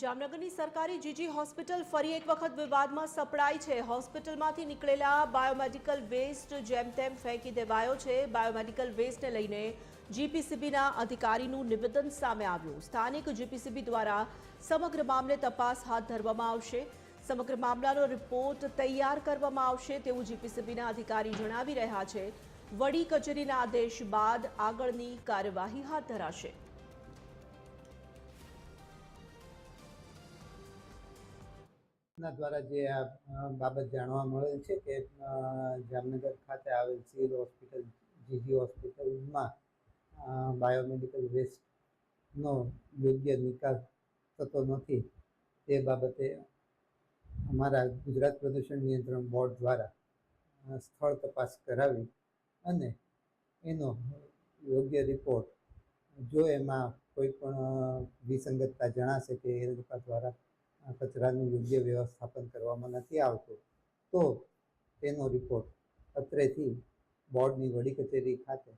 જામનગરની સરકારી જીજી હોસ્પિટલ ફરી એક વખત વિવાદમાં સપડાઈ છે. હોસ્પિટલમાંથી નીકળેલા બાયોમેડિકલ વેસ્ટ જેમ તેમ ફેંકી દેવાયો છે. બાયોમેડિકલ વેસ્ટને લઈને જીપીસીબીના અધિકારીનું નિવેદન સામે આવ્યું. સ્થાનિક જીપીસીબી દ્વારા સમગ્ર મામલે તપાસ હાથ ધરવામાં આવશે. સમગ્ર મામલાનો રિપોર્ટ તૈયાર કરવામાં આવશે તેવું જીપીસીબીના અધિકારી જણાવી રહ્યા છે. વડી કચેરીના આદેશ બાદ આગળની કાર્યવાહી હાથ ધરાશે. ના દ્વારા જે આ બાબત જાણવા મળેલ છે કે જામનગર ખાતે આવેલ સિવિલ હોસ્પિટલ, જીજી હોસ્પિટલમાં બાયોમેડિકલ વેસ્ટનો યોગ્ય નિકાલ થતો નથી. તે બાબતે અમારા ગુજરાત પ્રદૂષણ નિયંત્રણ બોર્ડ દ્વારા સ્થળ તપાસ કરાવી અને એનો યોગ્ય રિપોર્ટ જો એમાં કોઈ પણ વિસંગતતા જણાશે કે એ લોકો દ્વારા કચરાનું યોગ્ય વ્યવસ્થાપન કરવામાં નથી આવતું તો તેનો રિપોર્ટ અત્રેથી બોર્ડની વડી કચેરી ખાતે